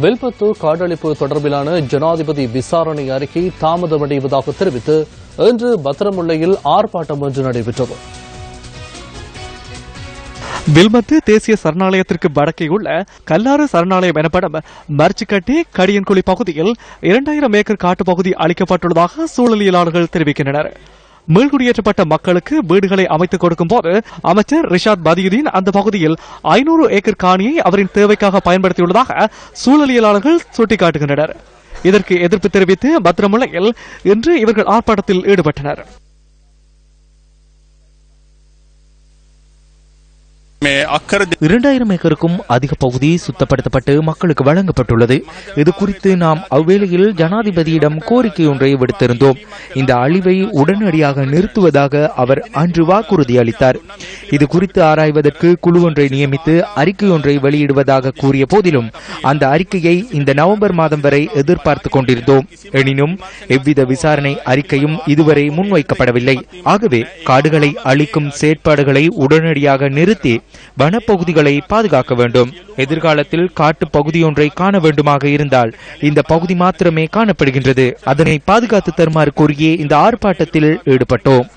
வில்பத்தூர் காடழிப்பு தொடர்பிலான ஜனாதிபதி விசாரணை அறிக்கை தாமதமடைவதாக தெரிவித்து இன்று பத்திரமுல்லையில் ஆர்ப்பாட்டம் ஒன்று நடைபெற்றது. வில்மத்து தேசிய சரணாலயத்திற்கு வடக்கே உள்ள கல்லாறு சரணாலயம் எனப்படும் மர்ச்சிக்கட்டி கடியன்குழி பகுதியில் இரண்டாயிரம் ஏக்கர் காட்டு பகுதி அளிக்கப்பட்டுள்ளதாக சூழலியலாளர்கள் தெரிவிக்கின்றனர். மீள்குடியேற்றப்பட்ட மக்களுக்கு வீடுகளை அமைத்துக் கொடுக்கும் போது அமைச்சர் ரிஷாத் பதியுதீன் அந்த பகுதியில் ஐநூறு ஏக்கர் காணியை அவரின் தேவைக்காக பயன்படுத்தியுள்ளதாக சூழலியலாளர்கள் சுட்டிக்காட்டுகின்றனர். இதற்கு எதிர்ப்பு தெரிவித்து பத்திரமுல்லையில் இன்று இவர்கள் ஆர்ப்பாட்டத்தில் ஈடுபட்டனர். இரண்டாயிரம் ஏக்கருக்கும் அதிக பகுதி சுத்தப்படுத்தப்பட்டு மக்களுக்கு வழங்கப்பட்டுள்ளது. இது குறித்து நாம் அவ்வேளையில் ஜனாதிபதியிடம் கோரிக்கை ஒன்றை விடுத்திருந்தோம். இந்த அழிவை உடனடியாக நிறுத்துவதாக அவர் அன்று வாக்குறுதி அளித்தார். இது குறித்து ஆராய்வதற்கு குழு ஒன்றை நியமித்து அறிக்கை ஒன்றை வெளியிடுவதாக கூறிய போதிலும் அந்த அறிக்கையை இந்த நவம்பர் மாதம் வரை எதிர்பார்த்து கொண்டிருந்தோம். எனினும் எவ்வித விசாரணை அறிக்கையும் இதுவரை முன்வைக்கப்படவில்லை. ஆகவே காடுகளை அழிக்கும் செயற்பாடுகளை உடனடியாக நிறுத்தி வனப்பகுதிகளை பாதுகாக்க வேண்டும். எதிர்காலத்தில் காட்டு பகுதியொன்றை காண வேண்டுமாக இருந்தால் இந்த பகுதி மாத்திரமே காணப்படுகின்றது. அதனை பாதுகாத்து தருமாறு கோரியே இந்த ஆர்ப்பாட்டத்தில் ஈடுபட்டோம்.